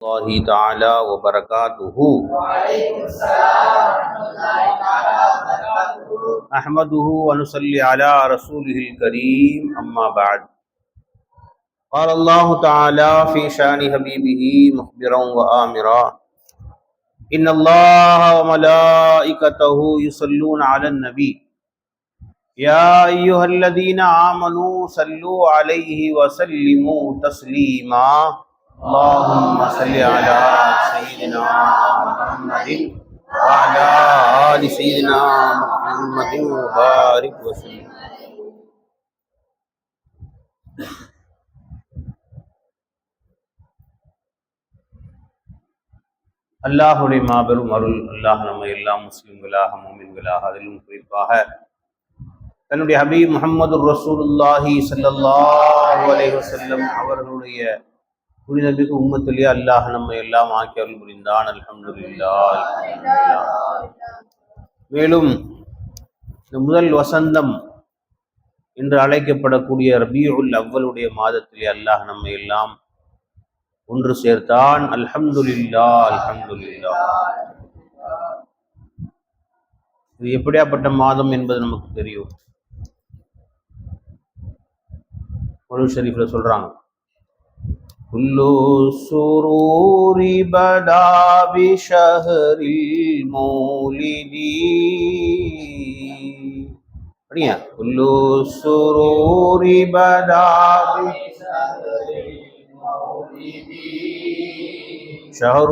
اللہ تعالی وبرکاتہ۔ احمدہ ونصلی علی رسولہ الكریم اما بعد۔ قال اللہ تعالی فی شان حبیبہ مخبرا و آمرا۔ ان اللہ و ملائکتہ یسلون علی النبی۔ یا ایوہ الذین آمنوا سلو علیہ وسلموا تسلیما۔ اللهم صل على سيدنا محمد وعلى آل سيدنا محمد وبارك وسلم அல்லாஹுடைய மாபெரும் அருள் அல்லாஹ் நம்ம எல்லாம் முஸ்லிம்களாக மூமின்களாக அதிலும் குறிப்பாக தன்னுடைய ஹபீப் முஹம்மது ரசூலுல்லாஹி ஸல்லல்லாஹு அலைஹி வஸல்லம் அவர்களுடைய புனிதமிகு உம்மத்திலேயே அல்லாஹ் நம்ம எல்லாம் ஆக்கி அருள் புரிந்தான். அல்ஹம்துலில்லாஹ். மேலும் இந்த முதல் வசந்தம் என்று அழைக்கப்படக்கூடிய ரபியுல் அவ்வளுடைய மாதத்திலே அல்லாஹ் நம்ம எல்லாம் ஒன்று சேர்த்தான். அல்ஹம்துலில்லா அல்ஹம்துலில்லா இது எப்படியாப்பட்ட மாதம் என்பது நமக்கு தெரியும். ஒரு ஷரீஃப்ல சொல்றாங்க. குல்லு சுரூரி பதா பிஷஹரில் மௌலிதி அப்படியா குல்லு சுரூரி பதா شهر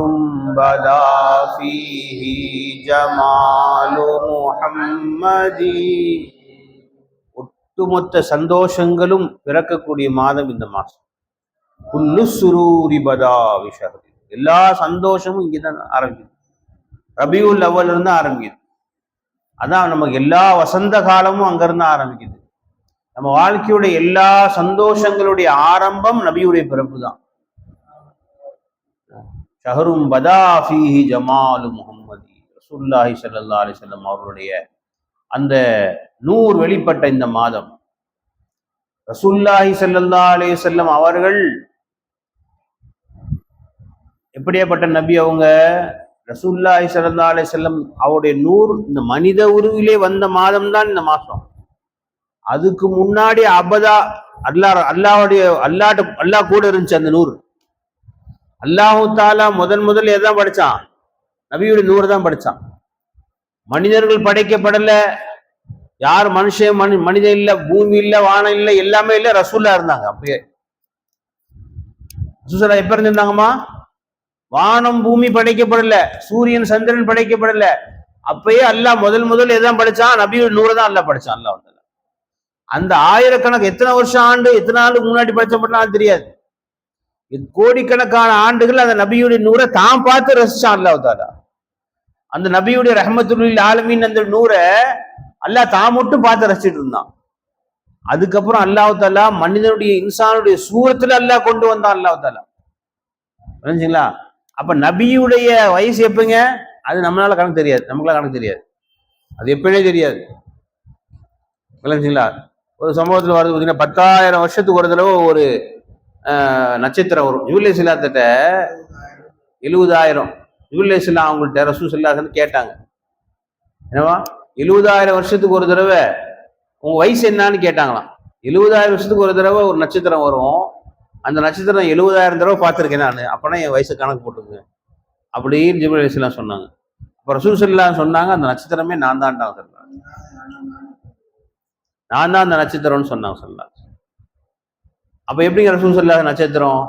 بدا فيه جمال محمد ஒட்டுமொத்த சந்தோஷங்களும் பிறக்கக்கூடிய மாதம் இந்த மாசம் புல்லு சுரூரிபதா விஷகதி எல்லா சந்தோஷமும் இங்கதான் ஆரம்பிக்குது. ரபியுல் அவ்வல் இருந்து ஆரம்பிக்குது. அதான் நமக்கு எல்லா வசந்த காலமும் அங்கிருந்து ஆரம்பிக்குது. நம்ம வாழ்க்கையுடைய எல்லா சந்தோஷங்களுடைய ஆரம்பம் நபியுடைய பிறப்பு தான். ஷஹரும் பதா ஃபீஹி ஜமாலு முகம்மதி ரசூல்லாஹி சல்லா அலிசல்லம் அவர்களுடைய அந்த நூறு வெளிப்பட்ட இந்த மாதம். ரசூல்லாஹி ஸல்லல்லாஹு அலே செல்லம் அவர்கள் எப்படியாப்பட்ட நபி அவங்க? ரசூல்லாஹி சல்லா அலே செல்லம் அவருடைய நூறு இந்த மனித உருவிலே வந்த மாதம் தான் இந்த மாதம். அதுக்கு முன்னாடி அபதா அல்லாஹ் அல்லாவுடைய அல்லாட்ட அல்லாஹ் கூட இருந்துச்சு அந்த நூறு. அல்லாஹு தாலா முதன் முதல்ல எதான் படிச்சான்? நபியுடைய நூறு தான் படிச்சான். மனிதர்கள் படைக்கப்படல யார் மனுஷன் மனு மனிதன் இல்ல பூமி இல்ல வானம் இல்ல எல்லாமே இல்ல ரசூல்லா இருந்தாங்க அப்பயே ரசூசலா எப்ப இருந்திருந்தாங்கம்மா? வானம் பூமி படைக்கப்படல சூரியன் சந்திரன் படைக்கப்படல. அப்பயே அல்லாஹ் முதல் முதல் எதான் படிச்சான்? நபியுடைய நூறு தான் அல்லாஹ் படிச்சான் அல்லாஹ் வந்து அந்த ஆயிரக்கணக்கு எத்தனை வருஷம் ஆண்டு எத்தனை ஆண்டுக்கு முன்னாடி படிச்ச தெரியாது. கோடிக்கணக்கான ஆண்டுகள் அந்த நபியுடைய நூரை தான் பார்த்து ரசிச்சான் அல்லாஹ் தாலா அந்த நபியுடைய ரஹமத்துல்லில் ஆலமின் அந்த நூரை அல்லாஹ் தான் மட்டும் பார்த்து ரசிச்சுட்டு இருந்தான். அதுக்கப்புறம் அல்லாஹாலா மனிதனுடைய இன்சானுடைய சூரத்துல அல்லாஹ் கொண்டு வந்தான் அல்லாஹாலா புரிஞ்சுங்களா? அப்ப நபியுடைய வயசு எப்பங்க? அது நம்மளால கணக்கு தெரியாது. நமக்குலாம் கணக்கு தெரியாது. அது எப்பவுமே தெரியாது. விளங்குங்களா ஒரு சம்பவத்தில் வருது பார்த்தீங்கன்னா பத்தாயிரம் வருஷத்துக்கு ஒரு தடவை ஒரு நட்சத்திரம் வரும். ஜூலை சிலாத்திட்ட எழுபதாயிரம். ஜூலை சிலா அவங்கள்ட்ட ரசூ சில்லாசன்னு கேட்டாங்க. என்னவா? எழுபதாயிரம் வருஷத்துக்கு ஒரு தடவை உங்கள் வயசு என்னன்னு கேட்டாங்களாம். எழுபதாயிரம் வருஷத்துக்கு ஒரு தடவை ஒரு நட்சத்திரம் வரும். அந்த நட்சத்திரம் எழுபதாயிரம் தடவை பார்த்துருக்கேன் நான். அப்போனா என் வயசு கணக்கு போட்டுங்க அப்படின்னு ஜிபுல் அலிஸ்லாம் சொன்னாங்க. அப்போ ரசூல் சொன்னாங்க அந்த நட்சத்திரமே நான் தான்டா சொல்லலாம் நான் தான் அந்த நட்சத்திரம்னு சொன்னாங்க சொல்லலாம் அப்போ எப்படிங்க ரசூல் நட்சத்திரம்?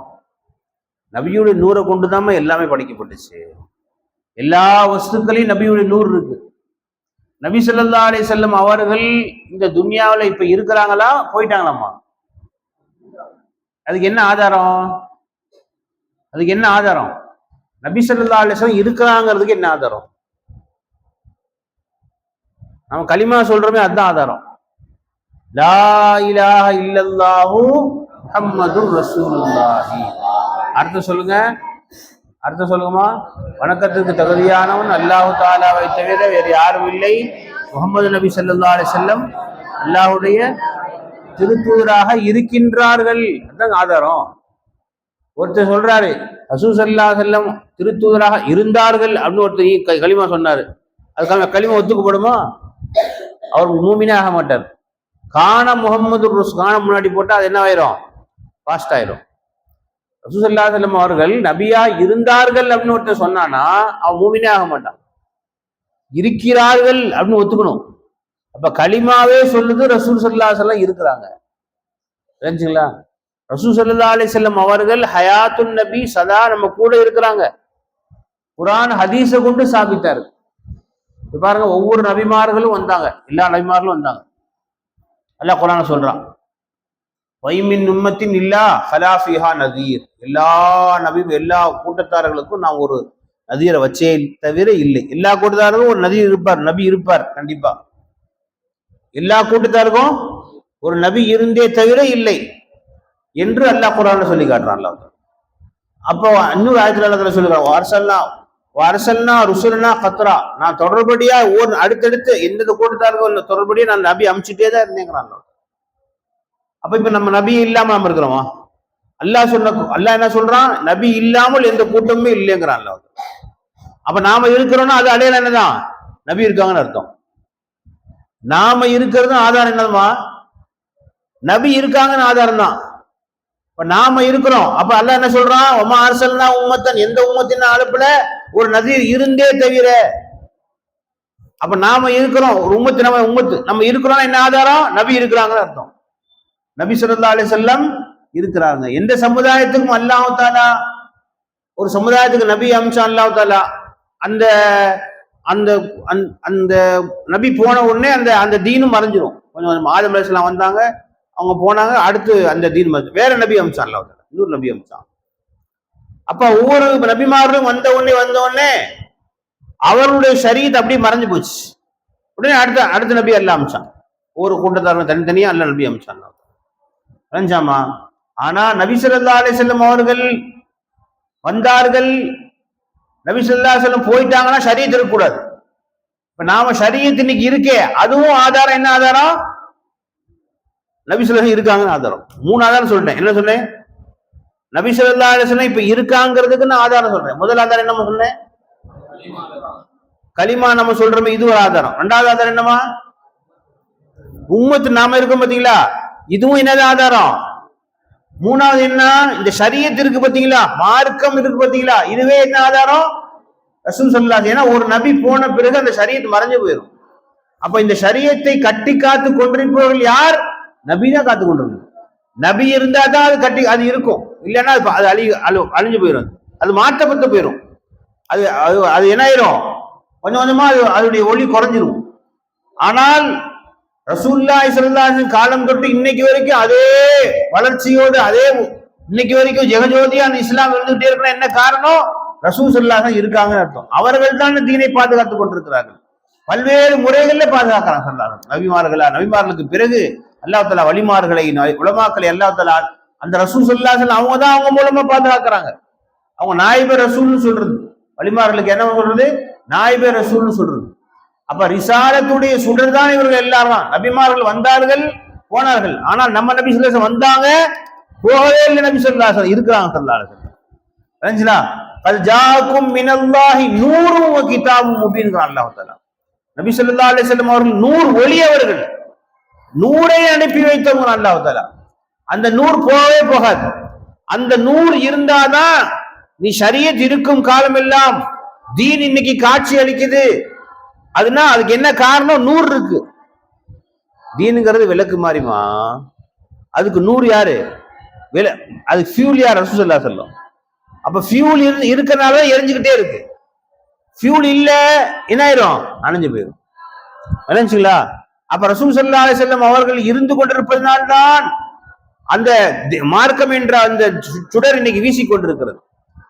நபியுடைய நூறை கொண்டு எல்லாமே படிக்கப்பட்டுச்சு. எல்லா வஸ்துக்களையும் நபியுடைய நூறு இருக்குது நபி சொல்லா அலி வஸல்லம் அவர்கள் இந்த துன்யாவில் இப்ப இருக்கிறாங்களா? போயிட்டாங்களாமா அதுக்கு என்ன ஆதாரம்? அதுக்கு என்ன ஆதாரம்? நபி சொல்லா அலைஹி இருக்கிறாங்கிறதுக்கு என்ன ஆதாரம்? நம்ம களிமா சொல்றோமே அதுதான் ஆதாரம். லா இலாஹ இல்லல்லாஹு முஹம்மதுர் ரசூலுல்லாஹி. அர்த்தம் சொல்லுங்க. அர்த்தம் சொல்லுங்கம்மா. வணக்கத்துக்கு தகுதியானவன் அல்லாஹு தாலாவை தவிர வேறு யாரும் இல்லை. முகமது நபி சல்லா அலி செல்லம் அல்லாஹுடைய திருத்தூதராக இருக்கின்றார்கள். அதுதான் ஆதாரம். ஒருத்தர் சொல்றாரு ரசூசல்லா செல்லம் திருத்தூதராக இருந்தார்கள் அப்படின்னு ஒருத்தர் க- களிமா சொன்னாரு. அதுக்காக களிமா ஒத்துக்கப்படுமா? அவர் மூமினே ஆக மாட்டார். காண முகமது ருஸ் காண முன்னாடி போட்டால் அது என்ன ஆயிரும்? பாஸ்ட் ஆயிரும். ரசூசல்லா செல்லம் அவர்கள் நபியா இருந்தார்கள் அப்படின்னு ஒருத்தர் சொன்னானா அவன் மூமினே ஆக மாட்டான். இருக்கிறார்கள் அப்படின்னு ஒத்துக்கணும். அப்ப களிமாவே சொல்லுது ரசூல் சல்லா செல்லம் இருக்கிறாங்க. தெரிஞ்சுங்களா ரசூல் சல்லா அலி செல்லம் அவர்கள் ஹயாத்துன் நபி சதா நம்ம கூட இருக்கிறாங்க. குரான் ஹதீஸை கொண்டு சாபித்தாரு பாருங்க ஒவ்வொரு நபிமார்களும் வந்தாங்க. எல்லா நபிமார்களும் வந்தாங்க. அல்ல குரான சொல்றான். வைமின் உம்மத்தின் இல்லா ஹலாஃபிஹா நதீர். எல்லா நபியும் எல்லா கூட்டத்தார்களுக்கும் நான் ஒரு நதியரை வச்சே தவிர இல்லை. எல்லா கூட்டத்தாருக்கும் ஒரு நதி இருப்பார் நபி இருப்பார் கண்டிப்பா. எல்லா கூட்டத்தாருக்கும் ஒரு நபி இருந்தே தவிர இல்லை என்று அல்லாஹ் குரான் சொல்லி காட்டுறான் அல்லாஹ் அப்போ இன்னொரு ஆயிரத்தி அல்லா சொல்லுறான் வாரசல்லா வாரசல்னா ருசுல்னா கத்ரா. நான் தொடர்படியா ஒரு அடுத்தடுத்து எந்தெந்த கூட்டத்தாருக்கும் இல்லை தொடர்படியா நான் நபி அமிச்சுட்டே தான் இருந்தேங்கிறான். அப்ப இப்ப நம்ம நபி இல்லாம நம்ம இருக்கிறோமா? அல்லாஹ் சொன்ன அல்லாஹ் என்ன சொல்றான்? நபி இல்லாமல் எந்த கூட்டமுமே இல்லைங்கிறான் அல்லாஹ். அப்ப நாம இருக்கிறோம்னா அது அடையாளம் என்னதான் நபி இருக்காங்கன்னு அர்த்தம். நாம இருக்கிறதும் ஆதாரம் என்னதுமா? நபி இருக்காங்கன்னு ஆதாரம் தான். இப்ப நாம இருக்கிறோம். அப்ப அல்ல என்ன சொல்றான்? உமா அரசல்னா உம்மத்தன் எந்த உம்மத்தின் அழைப்புல ஒரு நதிர் இருந்தே தவிர. அப்ப நாம இருக்கிறோம். ஒரு உம்மத்து நம்ம உம்மத்து. நம்ம இருக்கிறோம் என்ன ஆதாரம்? நபி இருக்கிறாங்கன்னு அர்த்தம். நபி சொல்லா அலி செல்லம் இருக்கிறாங்க. எந்த சமுதாயத்துக்கும் அல்லாஹ் தாலா ஒரு சமுதாயத்துக்கு நபி அம்சம் அல்லாஹ் தாலா அந்த அந்த அந்த- அந்த நபி போன உடனே அந்த அந்த தீனும் மறைஞ்சிரும். கொஞ்சம் கொஞ்சம் ஆதம் அலிஸ்லாம் வந்தாங்க அவங்க போனாங்க அடுத்து அந்த தீன் மறைஞ்சு வேற நபி அம்சம் அல்லாஹ் தாலா இன்னொரு நபி அம்சம் அப்ப ஒவ்வொரு நபிமாரும் வந்த உடனே வந்த உடனே அவருடைய சரீரத்தை அப்படியே மறைஞ்சு போச்சு. உடனே அடுத்த அடுத்த நபி அல்ல அம்சம் ஒவ்வொரு கூட்டத்தாரும் தனித்தனியா அல்ல நபி அம்சான் விளஞ்சாமா ஆனா நபி அலி அலைஹி அவர்கள் வந்தார்கள். நபி செல்லும் போயிட்டாங்கன்னா சரியை இருக்கக்கூடாது. இப்ப நாம சரியத்து இன்னைக்கு இருக்கே அதுவும் ஆதாரம் என்ன ஆதாரம்? நபி இருக்காங்கன்னு ஆதாரம். மூணு ஆதாரம் சொல்லிட்டேன் என்ன சொன்னேன்? நபி அலி செல்லம் இப்ப இருக்காங்கிறதுக்கு நான் ஆதாரம் சொல்றேன். முதல் ஆதாரம் என்னமா சொன்னேன்? களிமா நம்ம சொல்றோமே இது ஒரு ஆதாரம். ரெண்டாவது ஆதாரம் என்னமா உம்மத்து நாம இருக்கோம் பாத்தீங்களா? இதுவும் என்னது ஆதாரம்? மூணாவது என்ன? இந்த ஷரியத் இருக்கு பாத்தீங்களா மார்க்கம் இருக்கு பாத்தீங்களா இதுவே என்ன ஆதாரம்? ரசூல் சொல்லலாம் ஏன்னா ஒரு நபி போன பிறகு அந்த ஷரியத் மறைஞ்சு போயிடும் அப்ப இந்த சரியத்தை கட்டி காத்து கொண்டிருப்பவர்கள் யார்? நபி தான் காத்து கொண்டிருக்கணும். நபி இருந்தா தான் அது கட்டி அது இருக்கும். இல்லைன்னா அது அது அழி அழு- அழிஞ்சு போயிடும் அது மாற்றப்பட்டு போயிடும் அது அது அது என்ன ஆயிரும்? கொஞ்சம் கொஞ்சமா அது அதனுடைய ஒளி குறைஞ்சிரும். ஆனால் ரசூல்லாய் ஸல்லல்லாஹு காலம் தொட்டு இன்னைக்கு வரைக்கும் அதே வளர்ச்சியோடு அதே இன்னைக்கு வரைக்கும் ஜெகஜோதியா அந்த இஸ்லாம் இருந்துகிட்டே இருக்கிற என்ன காரணம்? ரசூல் ஸல்லல்லாஹு இருக்காங்கன்னு அர்த்தம். அவர்கள் தான் தீனை பாதுகாத்துக் கொண்டிருக்கிறார்கள். பல்வேறு முறைகள்ல பாதுகாக்கிறாங்க ஸல்லல்லாஹு நபிமார்களா நபிமார்களுக்கு பிறகு அல்லாஹ் வழிமார்களை உலமாக்களை அல்லாஹ் அந்த ரசூல் ஸல்லல்லாஹு அவங்க தான் அவங்க மூலமா பாதுகாக்கிறாங்க. அவங்க நாயிபே ரசூல்னு சொல்றது. வழிமார்களுக்கு என்ன சொல்றது? நாயிபே ரசூல்னு சொல்றது. அப்ப ரிசாலத்துடைய சுடர் தான் இவர்கள் எல்லாரும். நபிமார்கள் வந்தார்கள் போனார்கள். ஆனால் நம்ம நபி சொல்லாசன் வந்தாங்க போகவே இல்லை நபி சொல்லாசன் இருக்கிறாங்க சொல்லார்கள் தெரிஞ்சுங்களா அது ஜாக்கும் மினல்லாஹி நூறும் கிதாபும் முபீன்கிறான் அல்லாஹு தஆலா. நபி சொல்லா அலிசல்லம் அவர்கள் நூறு ஒளியவர்கள். நூரை அனுப்பி வைத்தவங்க அல்லாஹு தஆலா. அந்த நூறு போகவே போகாது. அந்த நூறு இருந்தாதான் நீ சரியத் இருக்கும் காலம் எல்லாம் தீன் இன்னைக்கு காட்சி அளிக்குது. அதுனா அதுக்கு என்ன காரணம்? நூறு இருக்கு. தீனுங்கிறது விளக்கு மாறிமா அதுக்கு நூறு யாரு? வில அது ஃபியூல் யார்? ரசூசல்லா சொல்லும் அப்ப ஃபியூல் இரு இருக்கிறனால எரிஞ்சுக்கிட்டே இருக்கு. ஃபியூல் இல்ல என்ன ஆயிரும்? அணைஞ்சு போயிடும் விளைஞ்சுங்களா அப்ப ரசூல் சொல்லா செல்லம் அவர்கள் இருந்து கொண்டிருப்பதனால்தான் அந்த தி- மார்க்கம் என்ற அந்த சு- சுடர் இன்னைக்கு வீசிக் கொண்டிருக்கிறது.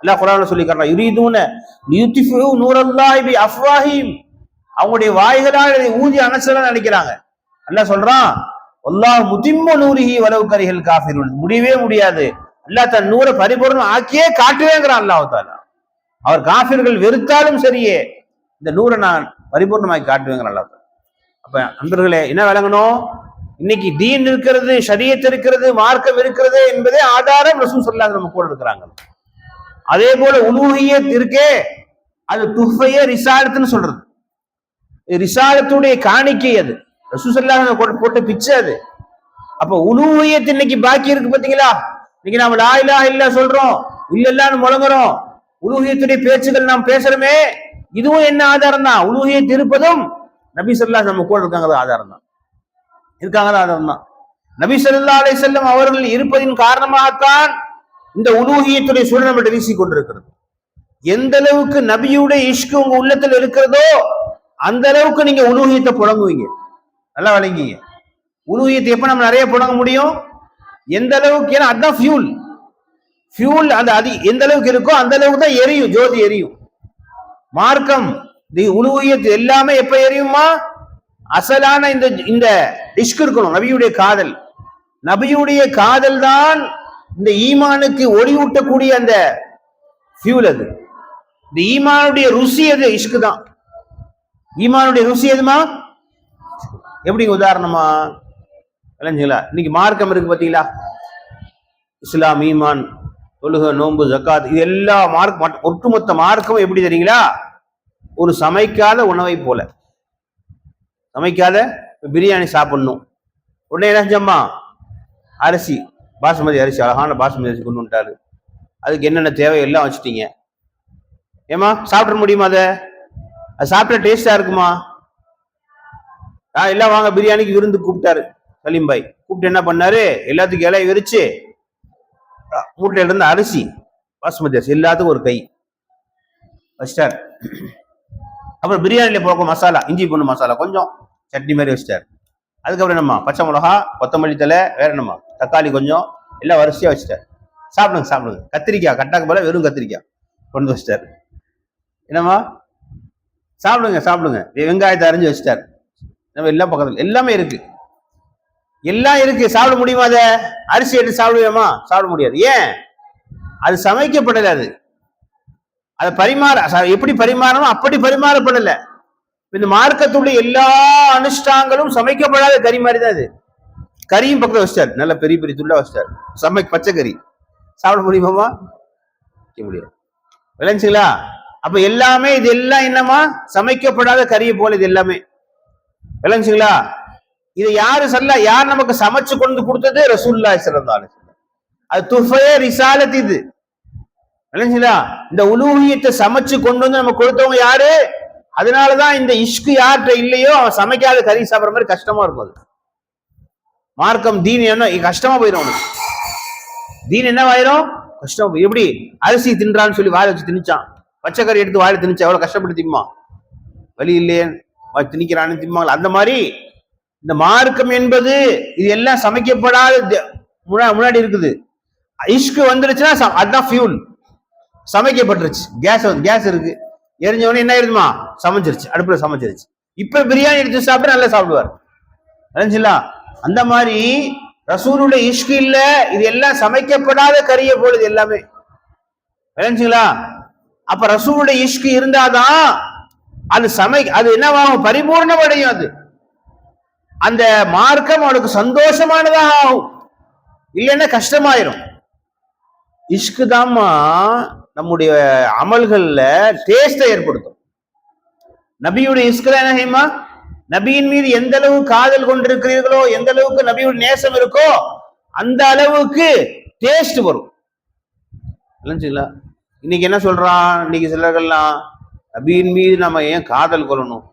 அல்லாஹ் குரான சொல்லி காரணம் யுரீதுன லியுத்ஃபிஉ நூரல்லாஹி பி அஃப்வாஹிம். அவங்களுடைய வாய்களால் இதை ஊதி அணைச்சலாம் நினைக்கிறாங்க. அல்ல சொல்றான் எல்லா முதிம்ம நூறுகி வரவு கரிகள் காஃபிருன். முடியவே முடியாது. அல்லா தன் நூரை பரிபூர்ணம் ஆக்கியே காட்டுவேங்கிறான் அல்லாஹ் அவர் காஃபிர்கள் வெறுத்தாலும் சரியே இந்த நூரை நான் பரிபூர்ணமாக்கி காட்டுவேங்கிற அல்லா அப்ப நண்பர்களே என்ன விளங்கணும்? இன்னைக்கு தீன் இருக்கிறது ஷரியத் இருக்கிறது மார்க்கம் இருக்கிறது என்பதே ஆதாரம் ரசூல் சொல்லாங்க நம்ம கூட இருக்கிறாங்க. அதே போல உலூகியத் இருக்கே அது துஃபைய ரிசாலத்துன்னு சொல்றது. ரிசாலத்துடைய காணிக்கை அது. ரசூசல்லாக ஸல்லல்லாஹு அலைஹி போட்ட பிச்சை அது. அப்ப உலூஹியத் இன்னைக்கு பாக்கி இருக்கு பாத்தீங்களா? இன்னைக்கு நாம லா இலாஹ இல்ல சொல்றோம். இல்லல்லான்னு முழங்குறோம். உலூகியத்துடைய பேச்சுகள் நாம் பேசுறோமே. இதுவும் என்ன ஆதாரம் தான்? உலூகியத்து இருப்பதும் நபி சொல்லா நம்ம கூட இருக்காங்க ஆதாரம் தான். இருக்காங்க ஆதாரம் தான். நபி சொல்லா அலை செல்லம் அவர்கள் இருப்பதின் காரணமாகத்தான் இந்த உலூகியத்துடைய சூழல் நம்மகிட்ட வீசி கொண்டிருக்கிறது எந்த அளவுக்கு நபியுடைய இஷ்கு உங்க உள்ளத்தில் இருக்கிறதோ அந்த அளவுக்கு நீங்க உலூஹியத்தை புழங்குவீங்க நல்லா விளங்கிங்க. உலூஹியத்தை எப்ப நம்ம நிறைய புழங்க முடியும்? எந்த அளவுக்கு? ஏன்னா அதுதான் ஃபியூல் ஃபியூல் அந்த அதி எந்த அளவுக்கு இருக்கோ அந்த அளவுக்கு தான் எரியும். ஜோதி எரியும். மார்க்கம். தி எல்லாமே எப்ப எரியுமா அசலான இந்த இந்த இஷ்கு இருக்கணும் நபியுடைய காதல். நபியுடைய காதல் தான் இந்த ஈமானுக்கு ஒளியூட்டக்கூடிய அந்த ஃபியூல் அது. இந்த ஈமானுடைய ருசி அது இஷ்கு தான். ஈமானுடைய ருசி எதுமா? எப்படி உதாரணமா? விளைஞ்சுங்களா இன்னைக்கு மார்க்கம் இருக்கு பார்த்தீங்களா இஸ்லாம் ஈமான் தொழுக நோன்பு ஜக்காத் இது எல்லா மார்க் ஒட்டுமொத்த மார்க்கும் எப்படி தெரியுங்களா? ஒரு சமைக்காத உணவை போல. சமைக்காத பிரியாணி சாப்பிடணும். உடனே என்ன செஞ்சம்மா? அரிசி பாசுமதி அரிசி அழகான பாசுமதி அரிசி கொண்டு வந்துட்டாரு. அதுக்கு என்னென்ன தேவை எல்லாம் வச்சுட்டீங்க. ஏமா சாப்பிட முடியுமா அதை? அது சாப்பிட்ட டேஸ்டா இருக்குமா? ஆ எல்லாம் வாங்க பிரியாணிக்கு விருந்து கூப்பிட்டாரு. சலீம் பாய். கூப்பிட்டு என்ன பண்ணாரு? எல்லாத்துக்கும் இலையை விரிச்சு மூட்டையில இருந்து அரிசி பாசுமதி அரிசி எல்லாத்துக்கும் ஒரு கை. வச்சிட்டார். அப்புறம் பிரியாணியில போக மசாலா இஞ்சி பொண்ணு மசாலா கொஞ்சம் சட்னி மாதிரி வச்சிட்டார். அதுக்கப்புறம் என்னம்மா? பச்சை மிளகா கொத்தமல்லி தலை வேற என்னம்மா? தக்காளி கொஞ்சம் எல்லாம் வரிசையா வச்சுட்டார். சாப்பிடுங்க சாப்பிடுங்க. கத்திரிக்காய் கட்டாக்கு போல வெறும் கத்திரிக்காய். கொண்டு வச்சிட்டார். என்னம்மா? சாப்பிடுங்க சாப்பிடுங்க. வெங்காயத்தை அரிஞ்சு வச்சிட்டார். நம்ம எல்லாம் பக்கத்தில் எல்லாமே இருக்கு. எல்லாம் இருக்கு. சாப்பிட முடியுமா அதை? அரிசி எடுத்து சாப்பிடுவேமா? சாப்பிட முடியாது. ஏன்? அது சமைக்கப்படலை அது. அதை பரிமாற எப்படி பரிமாறணும் அப்படி பரிமாறப்படலை. இந்த மார்க்கத்துடைய எல்லா அனுஷ்டாங்களும் சமைக்கப்படாத கறி மாதிரி தான் அது. கறியும் பக்கத்தில் வச்சிட்டார். நல்ல பெரிய பெரிய துள்ளா வச்சிட்டார். சமை பச்சை கறி. சாப்பிட முடியுமாமா முடியாது. விளைஞ்சுங்களா? அப்ப எல்லாமே இது எல்லாம் என்னமா சமைக்கப்படாத கறியை போல இது எல்லாமே. விளைஞ்சுங்களா இது யாரு சொல்ல யார் நமக்கு சமைச்சு கொண்டு கொடுத்தது? ரசூல்லா சிறந்தாலும் அது துஃபைய ரிசாலத் இது. விளைஞ்சுங்களா இந்த உலூகியத்தை சமைச்சு கொண்டு வந்து நம்ம கொடுத்தவங்க யாரு? அதனாலதான் இந்த இஷ்கு யார்கிட்ட இல்லையோ அவன் சமைக்காத கறி சாப்பிட்ற மாதிரி கஷ்டமா இருக்கும் அது. மார்க்கம் தீன் என்ன கஷ்டமா போயிடும் அவனுக்கு. தீன் என்னவாயிரும் கஷ்டம் போய்- எப்படி? அரிசி தின்றான்னு சொல்லி வாய வச்சு திணிச்சான் பச்சைக்கறி எடுத்து வாயில் திணிச்சு அவ்வளோ கஷ்டப்பட்டு திம்மா வழி இல்லையே திணிக்கிறான்னு திம்மாங்களா அந்த மாதிரி இந்த மார்க்கம் என்பது இது எல்லாம் சமைக்கப்படாத முன்னாடி இருக்குது. இஷ்கு வந்துருச்சுன்னா ச- அதுதான் ஃபியூல் சமைக்கப்பட்டுருச்சு. கேஸ் கேஸ் இருக்கு. எரிஞ்சவனே என்ன ஆயிருதுமா? சமைச்சிருச்சு அடுப்பில் சமைச்சிருச்சு இப்போ பிரியாணி எடுத்து சாப்பிட்டு நல்லா சாப்பிடுவார். தெரிஞ்சுங்களா அந்த மாதிரி ரசூலுடைய இஷ்கு இல்லை. இது எல்லாம் சமைக்கப்படாத கறியை போல இது எல்லாமே. விளைஞ்சுங்களா அப்ப ரசூலுடைய இஷ்கு இருந்தாதான் அது சமை அது என்னவாகும் பரிபூர்ணம் அடையும் அது. அந்த மார்க்கம் அவனுக்கு சந்தோஷமானதாக ஆகும். இல்லைன்னா கஷ்டமாயிரும். இஷ்கு தாம்மா நம்முடைய அமல்கள்ல டேஸ்டை ஏற்படுத்தும். நபியுடைய இஷ்குல என்ன செய்யுமா நபியின் மீது எந்த அளவு காதல் கொண்டிருக்கிறீர்களோ எந்த அளவுக்கு நபியுடைய நேசம் இருக்கோ அந்த அளவுக்கு டேஸ்ட் வரும். இல்லைங்களா இன்னைக்கு என்ன சொல்றான்? இன்னைக்கு சிலர்கள்லாம் நபியின் மீது நம்ம ஏன் காதல் கொள்ளணும்?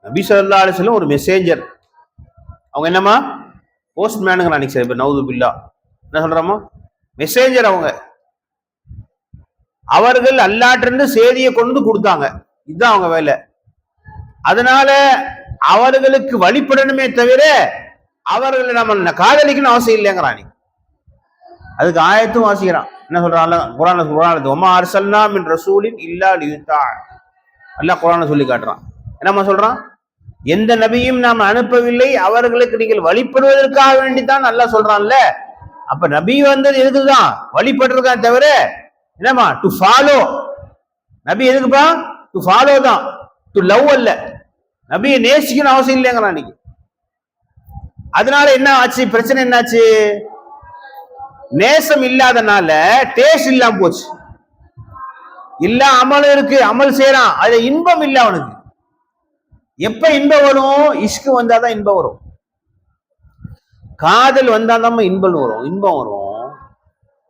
நபி சொல்லா அலைஹி ஒரு மெசேஞ்சர் அவங்க என்னம்மா? போஸ்ட்மேனுங்க அன்னைக்கு சார் இப்போ நவுது பில்லா. என்ன சொல்றோமா மெசேஞ்சர் அவங்க. அவர்கள் அல்லாட்டிருந்து செய்தியை கொண்டு கொடுத்தாங்க. இதுதான் அவங்க வேலை. அதனால அவர்களுக்கு வழிபடணுமே தவிர அவர்களை நம்ம காதலிக்கணும் அவசியம் இல்லைங்கிறான் நீ அதுக்கு ஆயத்தும் வாசிக்கிறான். என்ன சொல்றான் குரான குரான் ஒமா அரசல்னா மின் ரசூலின் இல்லா லியுத்தா. அல்லாஹ் குரானை சொல்லி காட்டுறான். என்னம்மா சொல்றான்? எந்த நபியும் நாம் அனுப்பவில்லை. அவர்களுக்கு நீங்கள் வழிபடுவதற்காக வேண்டித்தான் நல்லா சொல்றான்ல. அப்ப நபி வந்தது எதுக்குதான்? வழிபட்டிருக்கான் தவிர என்னம்மா? டு ஃபாலோ நபி எதுக்குப்பா? டு ஃபாலோ தான். டு லவ் அல்ல. நபியை நேசிக்கணும் அவசியம் இல்லைங்கிறான் இன்னைக்கு. அதனால என்ன ஆச்சு? பிரச்சனை என்னாச்சு? நேசம் இல்லாதனால டேஸ்ட் இல்லாம போச்சு. இல்ல அமலும் இருக்கு அமல் செய்யறான். அது இன்பம் இல்ல அவனுக்கு. எப்ப இன்பம் வரும்? இஷ்கு வந்தாதான் இன்பம் வரும். காதல் வந்தாதான் இன்பம் வரும். இன்பம் வரும்.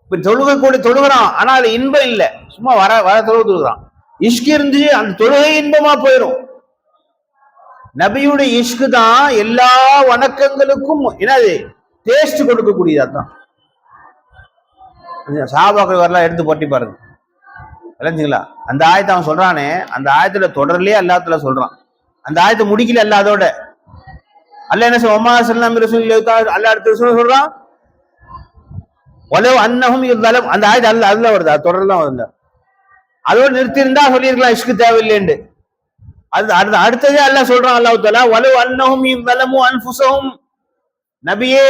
இப்ப தொழுகை கூட தொழுகிறான். ஆனா அது இன்பம் இல்ல. சும்மா வர வர தொழுகை தொழுகிறான். இஷ்கு இருந்து அந்த தொழுகை இன்பமா போயிடும் நபியுடைய இஷ்கு தான் எல்லா வணக்கங்களுக்கும் என்னது? டேஸ்ட் கொடுக்கக்கூடியதா தான் சாபாக்கள் வரலாம் எடுத்து போட்டி பாருங்க. விளைஞ்சுங்களா அந்த ஆயத்தை அவன் சொல்றானே அந்த ஆயத்துல தொடர்லயே அல்லாத்துல சொல்றான். அந்த ஆயத்தை முடிக்கல அல்ல அதோட. அல்ல என்ன சொல்ல ஒமா சல்லாம் அல்லா அடுத்த சொல்றான். ஒலவு அன்னஹும் இருந்தாலும் அந்த ஆயத்தை அல்ல அதுல வருது அது தொடர்லாம் வருது. அதோட நிறுத்தியிருந்தா சொல்லியிருக்கலாம் இஷ்கு தேவையில்லைண்டு அது அடுத்த அடுத்ததே அல்ல சொல்றான் அல்லாஹ் தாலா வலு அன்னஹும் இவ்வலமு நபியே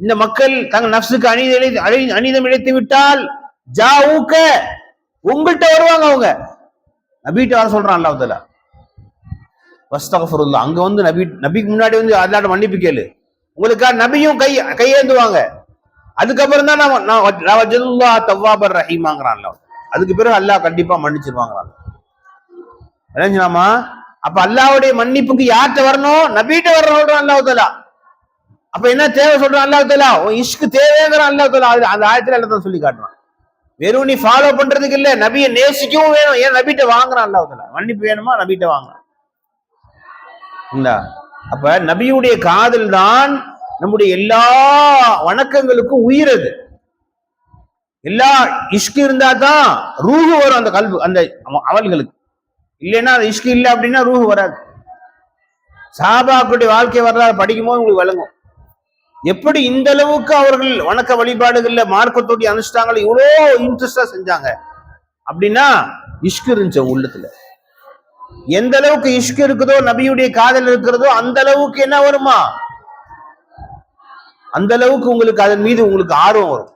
இந்த மக்கள் தங்கள் நஃப்ஸுக்கு அநீதி அழி- அநீதம் இழைத்து விட்டால் ஜாவுக்க உங்கள்கிட்ட வருவாங்க அவங்க. நபிகிட்ட வர சொல்றான் அல்லாஹ் தாலா வஸ்தகஃபருல்லா அங்க வந்து நபி நபிக்கு முன்னாடி வந்து அல்லாட்ட மன்னிப்பு கேளு. உங்களுக்கா நபியும் கை கையேந்துவாங்க. அதுக்கப்புறம் தான் நான் நான் வஜ்- தவ்வாபர் ரஹீமாங்கிறான் அல்லாஹ். அதுக்கு பிறகு அல்லாஹ் கண்டிப்பா மன்னிச்சிருவாங்கிறான். இளைஞனாமா அப்ப அல்லாவுடைய மன்னிப்புக்கு யார்கிட்ட வரணும்? நபிகிட்ட வர சொல்றான் அல்லாஹ் அப்ப என்ன தேவை சொல்றான் அல்லாஹ் தாலா உன் இஷ்கு தேவைங்கிறான் அல்லாஹ் அது அந்த ஆயத்துல எல்லாத்தையும் சொல்லி காட்டுறான் வெறும் நீ ஃபாலோ பண்றதுக்கு இல்ல நபியை நேசிக்கவும் வேணும். ஏன் நபிட்ட வாங்குறான் அல்லாஹ் தாலா மன்னிப்பு வேணுமா? நபிட்ட வாங்குறான். இல்ல அப்ப நபியுடைய காதல் தான் நம்முடைய எல்லா வணக்கங்களுக்கும் உயிரது எல்லா இஷ்கு இருந்தா தான் ரூஹு வரும் அந்த கல்வி அந்த அவல்களுக்கு இல்லைன்னா அது இஷ்கு இல்லை அப்படின்னா ரூஹு வராது. சாபாக்களுடைய வாழ்க்கை வரலாறு படிக்கும்போது உங்களுக்கு விளங்கும். எப்படி இந்த அளவுக்கு அவர்கள் வணக்க வழிபாடுகள்ல மார்க்கத்தோடைய அனுஷ்டாங்களை இவ்வளோ இன்ட்ரெஸ்டா செஞ்சாங்க? அப்படின்னா இஷ்கு இருந்துச்சு உள்ளத்துல. எந்த அளவுக்கு இஷ்கு இருக்குதோ நபியுடைய காதல் இருக்கிறதோ அந்த அளவுக்கு என்ன வருமா? அந்த அளவுக்கு உங்களுக்கு அதன் மீது உங்களுக்கு ஆர்வம் வரும்.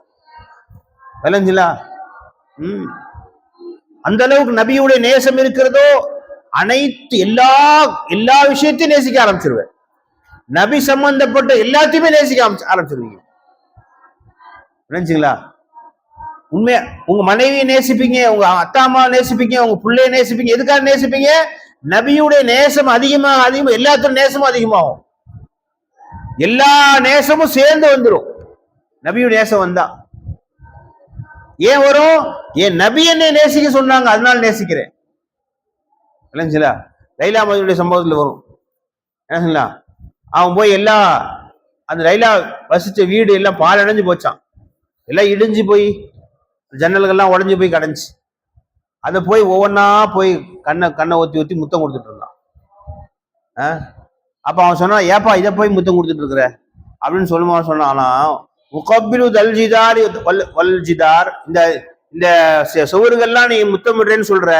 விளங்குங்களா ம். அந்த அளவுக்கு நபியுடைய நேசம் இருக்கிறதோ அனைத்து எல்லா எல்லா விஷயத்தையும் நேசிக்க ஆரம்பிச்சிருவேன். நபி சம்பந்தப்பட்ட எல்லாத்தையுமே நேசிக்க ஆரம்பிச்சிருவீங்க. புரிஞ்சுங்களா? உண்மையா உங்க மனைவியை நேசிப்பீங்க உங்க அத்தா அம்மா நேசிப்பீங்க உங்க பிள்ளைய நேசிப்பீங்க. எதுக்காக நேசிப்பீங்க? நபியுடைய நேசம் அதிகமாக அதிகமாக எல்லாத்துக்கும் நேசமும் அதிகமாகும். எல்லா நேசமும் சேர்ந்து வந்துடும் நபியுடைய நேசம் வந்தா. ஏன் வரும்? ஏன் நபி என்னை நேசிக்க சொன்னாங்க அதனால நேசிக்கிறேன். இல்லைங்களா லைலா மதுடைய சம்பவத்தில் வரும். என்னங்களா அவன் போய் எல்லா அந்த லைலா வசிச்ச வீடு எல்லாம் பால் அடைஞ்சு போச்சான் எல்லாம் இடிஞ்சு போய் ஜன்னல்கள்லாம் உடஞ்சி போய் கடைஞ்சி. அதை போய் ஒவ்வொன்றா போய் கண்ணை கண்ணை ஊற்றி ஊற்றி முத்தம் கொடுத்துட்டு இருந்தான். ஆ? அப்போ அவன் சொன்னான் ஏப்பா இதை போய் முத்தம் கொடுத்துட்டு இருக்கிற? அப்படின்னு சொல்லுமா சொன்னானா முகப்பிலு தல்ஜிதார் வல் வல்ஜிதார் இந்த இந்த செ- சுவருகள்லாம் நீ முத்தமிடுறேன்னு சொல்ற.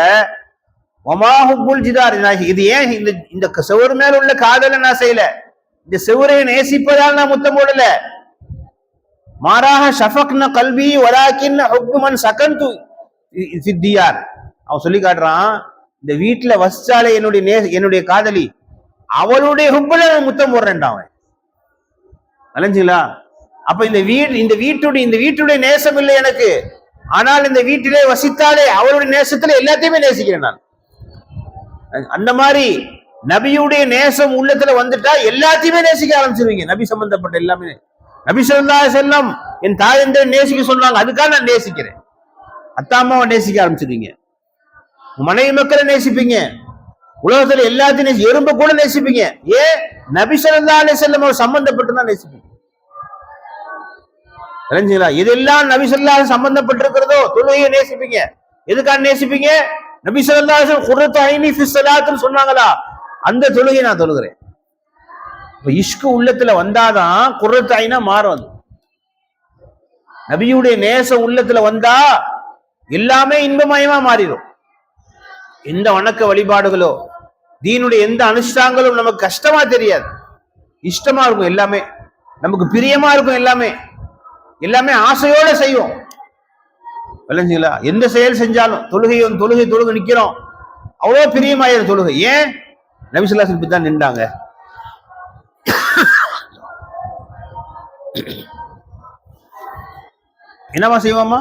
ஒமாஹுபுல் ஜிதார் இது ஏன் இந்த இந்த க- சுவர் மேல உள்ள காதலை நான் செய்யலை? இந்த செவரை நேசிப்பதால் நான் முத்தம் போடல. மாறாக ஷஃபக்ன கல்வி வராக்கின் ஹுக்குமன் சகந்து சித்தியார். அவன் சொல்லி காட்டுறான் இந்த வீட்டுல வசிச்சாலே என்னுடைய நே என்னுடைய காதலி அவளுடைய ஹுப்புல நான் முத்தம் போடுறேன்டா அவன். அலைஞ்சுங்களா அப்ப இந்த வீடு இந்த வீட்டுடைய இந்த வீட்டுடைய நேசம் இல்லை எனக்கு. ஆனால் இந்த வீட்டிலே வசித்தாலே அவளுடைய நேசத்துல எல்லாத்தையுமே நேசிக்கிறேன் நான். அந்த மாதிரி நபியுடைய நேசம் உள்ளத்துல வந்துட்டா எல்லாத்தையுமே நேசிக்க ஆரம்பிச்சிருவீங்க. நபி சம்பந்தப்பட்ட எல்லாமே. நபி சொல்லா செல்லம் என் தாய் நேசிக்க சொன்னாங்க. அதுக்காக நான் நேசிக்கிறேன். அத்தா அம்மாவை நேசிக்க ஆரம்பிச்சிருவீங்க. மனைவி மக்களை நேசிப்பீங்க. உலகத்துல எல்லாத்தையும் நேசி எறும்பை கூட நேசிப்பீங்க. ஏன் நபி சொல்லா செல்லம் அவர் சம்பந்தப்பட்டு தான் நேசிப்பீங்க. தெரிஞ்சுங்களா? இதெல்லாம் நபி சொல்லா சம்பந்தப்பட்டிருக்கிறதோ தொழுகையை நேசிப்பீங்க. எதுக்காக நேசிப்பீங்க? நபி சொல்லா குரத்து ஐனி ஃபிஸ்ஸலாத்துன்னு சொன்னாங்களா? அந்த தொழுகை நான் தொழுகிறேன். இப்ப இஷ்கு உள்ளத்துல வந்தாதான் குரத்தாயினா மாறும் அது. நபியுடைய நேசம் உள்ளத்துல வந்தா எல்லாமே இன்பமயமா மாறிடும். எந்த வணக்க வழிபாடுகளோ தீனுடைய எந்த அனுஷ்டாங்களும் நமக்கு கஷ்டமா தெரியாது. இஷ்டமா இருக்கும் எல்லாமே. நமக்கு பிரியமா இருக்கும் எல்லாமே. எல்லாமே ஆசையோட செய்வோம். விளைஞ்சுங்களா எந்த செயல் செஞ்சாலும் தொழுகை தொழுகை தொழுகை நிற்கிறோம் அவ்வளோ பிரியமாயிரும் தொழுகை. ஏன்? நபிசுல்லா சிற்பி தான் நின்றாங்க. என்னவா செய்வோமா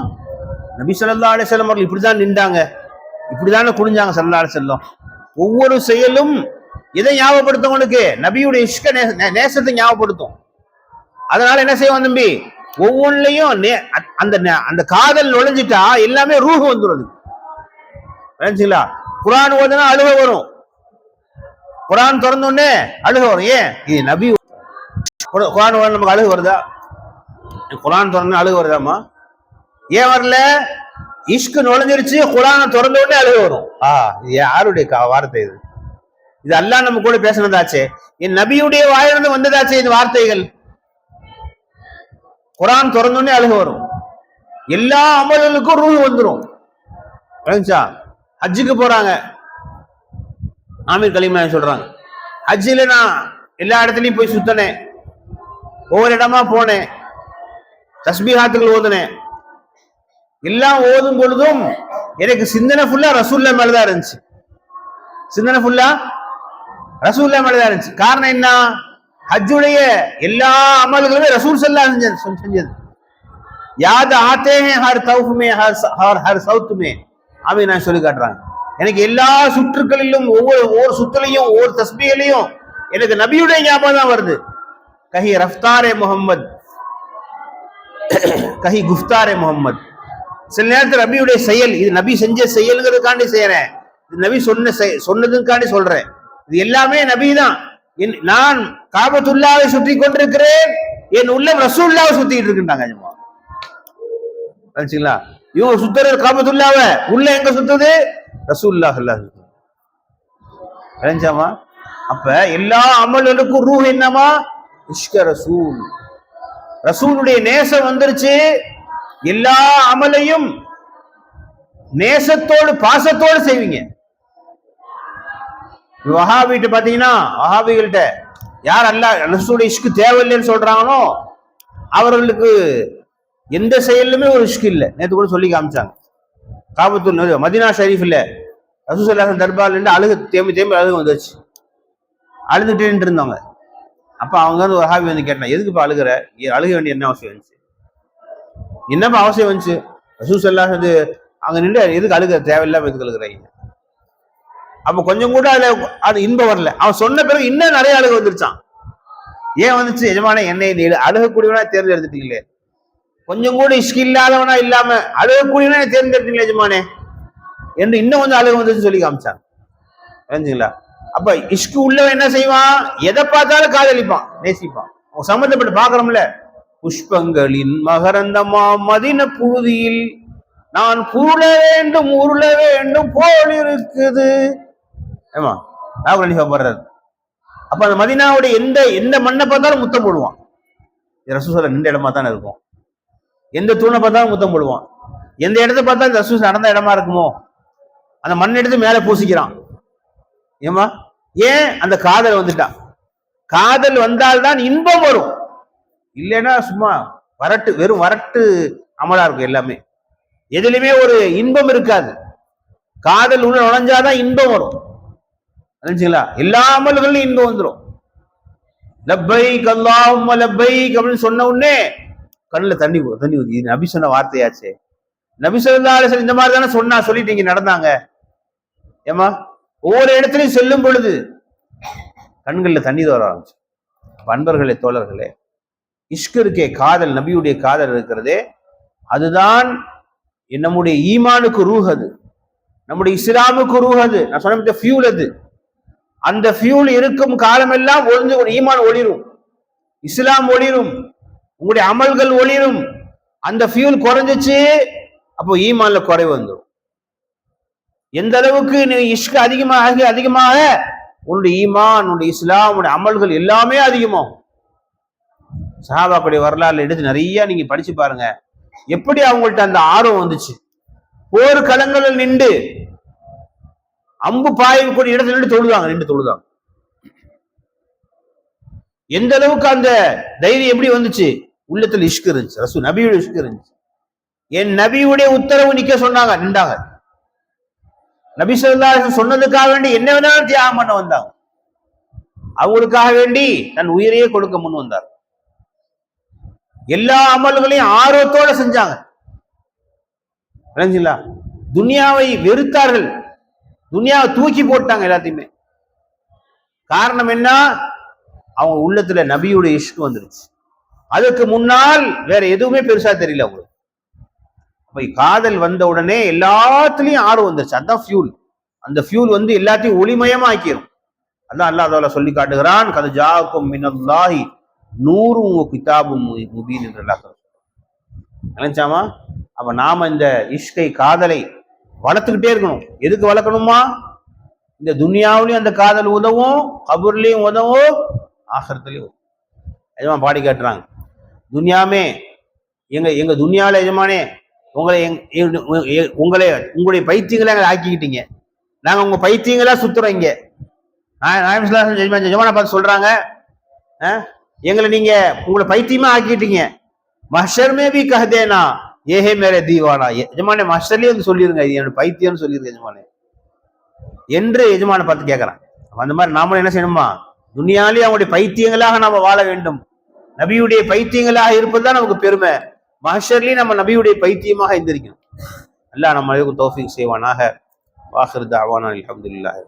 நபி சொல்லா அலே செல்லம் அவர்கள் இப்படிதான் நின்றாங்க. இப்படிதானே குடிஞ்சாங்க சல்லா அலே செல்லம் ஒவ்வொரு செயலும் இதை ஞாபகப்படுத்தும் உங்களுக்கு நபியுடைய இஷ்க நேசத்தை ஞாபகப்படுத்தும். அதனால என்ன செய்வோம் தம்பி? ஒவ்வொன்றிலையும் அந்த அந்த காதல் நுழைஞ்சிட்டா எல்லாமே ரூஹ் வந்துடுது குரான் ஓதுனா அழுவ வரும். குரான் திறந்த உடனே அழுக வரும். ஏன்? இது நபி குரான் நமக்கு அழுகு வருதா? குரான் திறந்து அழுகு வருதாம்மா? ஏன் வரல? இஷ்கு நுழைஞ்சிருச்சு குரானை திறந்த உடனே அழுகு வரும். ஆ இது யாருடைய கா- வார்த்தை இது? இது அல்லா நம்ம கூட பேசினதாச்சே. என் நபியுடைய வாயிலிருந்து வந்ததாச்சே இந்த வார்த்தைகள். குரான் திறந்த உடனே அழுக வரும். எல்லா அமல்களுக்கும் ரூல் வந்துடும் ஹஜ்ஜுக்கு போறாங்க. ஆமீர் கலிமா சொல்றாங்க. ஹஜ்ஜில் நான் எல்லா இடத்துலையும் போய் சுத்தினேன். ஒவ்வொரு இடமா போனேன். தஸ்பீஹாத்துகள் ஓதுனேன். எல்லாம் ஓதும் பொழுதும் எனக்கு சிந்தனை ஃபுல்லா ரசூல்லா மேலதான் இருந்துச்சு. சிந்தனை ஃபுல்லா ரசூல்லா மேலதான் இருந்துச்சு. காரணம் என்ன? ஹஜ்ஜுடைய எல்லா அமல்களுமே ரசூல் செல்லா செஞ்சது செஞ்சது. யாத் ஆத்தே ஹர் தௌஃப் மே ஹர் ஹர் ஹர் சவுத் மே நான் சொல்லி காட்டுறாங்க. எனக்கு எல்லா சுற்றுக்களிலும் ஒவ்வொரு ஒவ்வொரு சுற்றுலையும் ஒவ்வொரு தஸ்பிகளையும் எனக்கு நபியுடைய ஞாபகம் தான் வருது. கஹி ரஃப்தாரே முகம்மது கஹி குஃப்தாரே முகம்மது சில நேரத்தில் நபியுடைய செயல் இது நபி செஞ்ச செயலுங்கிறதுக்காண்டி செய்யறேன் இது நபி சொன்ன சொன்னதுக்காண்டி சொல்றேன். இது எல்லாமே நபி தான். என்- நான் காபத்துல்லாவை சுற்றி கொண்டிருக்கிறேன். என் உள்ளம் ரசூல்லாவை சுத்திட்டு இருக்குன்றாங்க ஜம்மா இவங்க சுத்துறது காபத்துல்லாவ. உள்ள எங்க சுத்துது? ரசூல்லாஹ் அல்லாஹ் விளைஞ்சாமா அப்ப எல்லா அமல்களுக்கும் ரூ என்னமா இஷ்க ரசூல். ரசூலுடைய நேசம் வந்துருச்சு. எல்லா அமலையும் நேசத்தோடு பாசத்தோடு செய்வீங்க. வஹாபிட்ட பாத்தீங்கன்னா வஹாபிகள்கிட்ட யார் அல்ல ரசூலுடைய இஷ்கு தேவையில்லைன்னு சொல்றாங்களோ அவர்களுக்கு எந்த செயல்லுமே ஒரு இஷ்கு இல்லை. நேற்று கூட சொல்லி காமிச்சாங்க. காபத்தூர் நபி- மதீனா ஷரீஃப் இல்லை. ரசூசல்லாசன் தர்பார்ல இருந்து அழுகு தேம்பி தேம்பி அழுகு வந்துச்சு அழுதுட்டே நின்று இருந்தாங்க அப்போ அவங்க வந்து ஒரு ஹாபி வந்து கேட்டான் எதுக்கு இப்போ அழுகுற? அழுக வேண்டிய என்ன அவசியம் வந்துச்சு? என்னப்பா அவசியம் வந்துச்சு? ரசூசல்லா வந்து அங்கே நின்று எதுக்கு அழுகுற? தேவையில்லாம எதுக்கு அழுகுறீங்க? அப்போ கொஞ்சம் கூட அதில் அது இன்பம் வரல. அவன் சொன்ன பிறகு இன்னும் நிறைய அழுக வந்துருச்சான் ஏன் வந்துச்சு? எஜமான என்னை நீ அழுகக்கூடியவனா தேர்ந்தெடுத்துட்டீங்களே. கொஞ்சம் கூட இஷ்கு இல்லாதவனா இல்லாம அழுகக்கூடியவனா தேர்ந்தெடுத்தீங்களே எஜமானே என்று இன்னும் கொஞ்சம் அழகு வந்துச்சு சொல்லி காமிச்சாங்க. புரிஞ்சுங்களா? அப்ப இஷ்கு உள்ளவன் என்ன செய்வான்? எதை பார்த்தாலும் காதலிப்பான் நேசிப்பான். அவன் சம்மந்தப்பட்டு பாக்குறோம்ல புஷ்பங்களின் மகரந்தமா மதின புழுதியில் நான் புருள வேண்டும் உருள வேண்டும் போல் இருக்குது. ஏமா ராகுல் போடுறாரு. அப்ப அந்த மதினாவுடைய எந்த எந்த மண்ணை பார்த்தாலும் முத்தம் போடுவான். ரசூசல நின்ற இடமா தானே இருக்கும். எந்த தூணை பார்த்தாலும் முத்தம் போடுவான். எந்த இடத்த பார்த்தாலும் ரசூஸ் நடந்த இடமா இருக்குமோ? அந்த மண் எடுத்து மேலே பூசிக்கிறான். ஏமா ஏன்? அந்த காதல் வந்துட்டான் காதல் வந்தால்தான் இன்பம் வரும். இல்லைன்னா சும்மா வரட்டு வெறும் வரட்டு அமலா இருக்கும் எல்லாமே. எதுலையுமே ஒரு இன்பம் இருக்காது. காதல் உள்ள நுழைஞ்சாதான் இன்பம் வரும். நினைச்சுங்களா எல்லா அமல்களிலும் இன்பம் வந்துடும் லப்பை அல்லாஹும்ம லப்பை அப்படின்னு சொன்ன உடனே கண்ணில் தண்ணி தண்ணி ஊதி இது நபி சொன்ன வார்த்தையாச்சே. நபி ஸல்லல்லாஹு அலைஹி இந்த மாதிரி தானே சொன்னா சொல்லிட்டீங்க நடந்தாங்க. ஏமா ஒவ்வொரு இடத்துலையும் செல்லும் பொழுது கண்களில் தண்ணி தோற ஆரம்பிச்சு. அப்ப அன்பர்களே தோழர்களே இஷ்கு இருக்கே காதல் நபியுடைய காதல் இருக்கிறதே அதுதான் நம்முடைய ஈமானுக்கு ரூஹ் அது. நம்முடைய இஸ்லாமுக்கு ரூஹ் அது. நான் சொன்ன ஃபியூல் அது. அந்த ஃபியூல் இருக்கும் காலமெல்லாம் ஒளிஞ்சு ஈமான் ஒளிரும். இஸ்லாம் ஒளிரும். உங்களுடைய அமல்கள் ஒளிரும். அந்த ஃபியூல் குறைஞ்சிச்சு அப்போ ஈமான்ல குறை வந்துடும் எந்த அளவுக்கு நீ இஷ்கு அதிகமாக அதிகமாக உன்னுடைய ஈமான் உன்னுடைய இஸ்லாம் உன்னுடைய அமல்கள் எல்லாமே அதிகமாகும் சஹாபாக்குடைய வரலாறுல எடுத்து நிறைய நீங்க படிச்சு பாருங்க. எப்படி அவங்கள்ட்ட அந்த ஆர்வம் வந்துச்சு? போர் களங்களில் நின்று அம்பு பாயக்கூடிய இடத்துல நின்று தொழுதாங்க நின்று தொழுதாங்க. எந்த அளவுக்கு அந்த தைரியம் எப்படி வந்துச்சு? உள்ளத்துல இஷ்கு இருந்துச்சு. ரசூ நபியுடைய இஷ்கு இருந்துச்சு. என் நபியுடைய உத்தரவு நிக்க சொன்னாங்க நின்றாங்க. நபி சொல்லா சொன்னதுக்காக வேண்டி என்ன வேணாலும் தியாகம் பண்ண வந்தாங்க. அவங்களுக்காக வேண்டி தன் உயிரையே கொடுக்க முன் வந்தார். எல்லா அமல்களையும் ஆர்வத்தோட செஞ்சாங்க. விளங்குங்களா துனியாவை வெறுத்தார்கள். துனியாவை தூக்கி போட்டாங்க எல்லாத்தையுமே. காரணம் என்ன? அவங்க உள்ளத்துல நபியுடைய இஷ்கு வந்துருச்சு. அதுக்கு முன்னால் வேற எதுவுமே பெருசா தெரியல அவங்களுக்கு. அப்ப காதல் வந்த உடனே எல்லாத்துலயும் ஆர்வம் வந்துருச்சு. அதான் ஃபியூல் அந்த ஃபியூல் வந்து எல்லாத்தையும் ஒளிமயமா ஆக்கிரும் அதான் அல்லாஹ் தாலா சொல்லி காட்டுகிறான் கது ஜாக்கும் மினல்லாஹி நூறும் கிதாபும் முபீன் என்று அல்லாஹ் நினைச்சாமா? அப்ப நாம இந்த இஷ்கை காதலை வளர்த்துக்கிட்டே இருக்கணும். எதுக்கு வளர்க்கணுமா? இந்த துனியாவிலையும் அந்த காதல் உதவும் கபூர்லயும் உதவும் ஆசிரத்துலேயும் எஜமான் பாடி காட்டுறாங்க. துன்யாமே எங்க எங்க துன்யாவில் எஜமானே உங்களை எங்- எ- உங்களை உங்களுடைய பைத்தியங்களை எங்களை ஆக்கிக்கிட்டீங்க. நாங்கள் உங்கள் பைத்தியங்களா சுற்றுறோம் இங்கே. நான் நாயம் ஸல்லல்லாஹு பார்த்து சொல்கிறாங்க எங்களை நீங்கள் உங்களை பைத்தியமா ஆக்கிட்டீங்க. மஷர்மே பி கஹதேனா ஏஹே மேரே தீவானா. எஜமானே மஷர்லேயே வந்து சொல்லிடுங்க இது என்னோட பைத்தியம்னு சொல்லிடுங்க எஜமானே. என்று எஜமானை பார்த்து கேட்குறேன் அந்த மாதிரி நாமளும் என்ன செய்யணுமா? துனியாலே அவங்களுடைய பைத்தியங்களாக நாம வாழ வேண்டும். நபியுடைய பைத்தியங்களாக இருப்பதுதான் நமக்கு பெருமை. மஹஷர்லயும் நம்ம நபியுடைய பைத்தியமாக எந்திரிக்கணும். அல்லாஹ் நம்ம தௌஃபீக் செய்வானாக. வாஹிர் தாவானா அல்ஹம்துலில்லாஹ்.